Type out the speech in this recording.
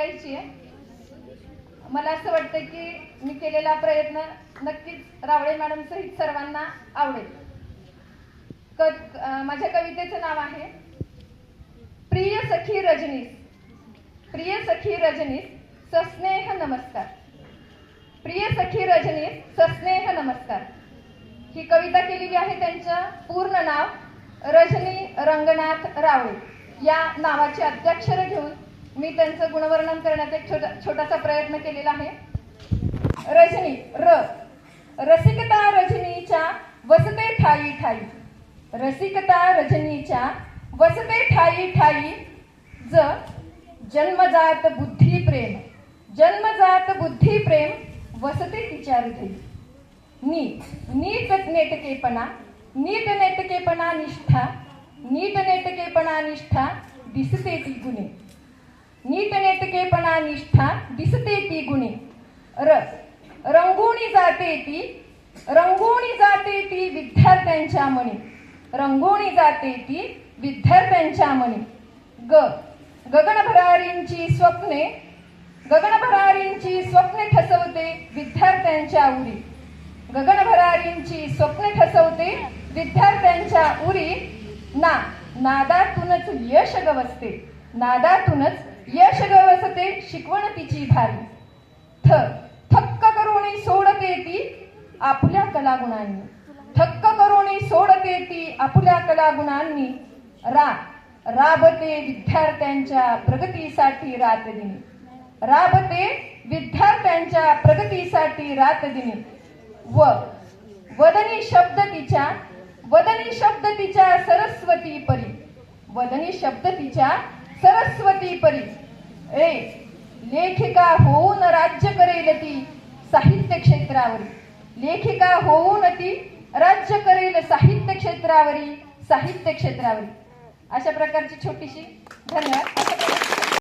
ऐकायची आहे. मला असं वाटतं की मी केलेला प्रयत्न नक्कीच रावळे मॅडम सहित सर्वांना आवडेल. क माझ्या कवितेचं नाव आहे प्रिय सखी रजनीस प्रिय सखी रजनीस सस्नेह नमस्कार. प्रिय सखी रजनीस सस्नेह नमस्कार. ही कविता केलेली आहे त्यांचं पूर्ण नाव रजनी रंगनाथ रावळे. या नावाची अध्याक्षरं घेऊन मी त्यांचं गुणवर्णन करण्याचा एक छोटा छोटासा प्रयत्न केलेला आहे. रजनी र. रसिकता रजनीच्या वसते ठाई ठाई. रसिकता रजनीच्या वसते ठाई ठाई ज जन्मजात बुद्धी प्रेम. जन्मजात बुद्धी प्रेम वसते तिच्या हृदयी. नीट नीट नेटकेपणा नीट नेटकेपणा निष्ठा नीट नेटकेपणा निष्ठा दिसते ती गुणे नीटनेटकेपणा निष्ठा दिसते ती गुणे. र रंगोणी जाते ती रंगोणी जाते ती विद्यार्थ्यांच्या मनी. रंगोणी जाते ती विद्यार्थ्यांच्या मनी. ग गगनभरारींची स्वप्ने गगनभरारींची स्वप्ने ठसवते विद्यार्थ्यांच्या उरी. गगनभरारींची स्वप्ने ठसवते विद्यार्थ्यांच्या उरी. ना नादातूनच यश गवसते. नादातूनच यश गवसते शिकवण तिची भारी. थ थक्क करुणी सोडते ती आपल्या कलागुणांनी. थक्क करुणी सोडते ती आपल्या कलागुणांनी. रा राबते विद्यार्थ्यांच्या प्रगतीसाठी रात दिने राबते विद्यार्थ्यांच्या प्रगतीसाठी रात दिने व वदनी शब्द तिच्या वदनी शब्द तिच्या सरस्वती परी. वदनी शब्द तिच्या सरस्वती परी. ए लेखिका होऊन राज्य करेल ती साहित्य क्षेत्रावरी. लेखिका होऊन ती राज्य करेल साहित्य क्षेत्रावरी साहित्य क्षेत्रावरी. अशा प्रकारची छोटीशी धन्यवाद.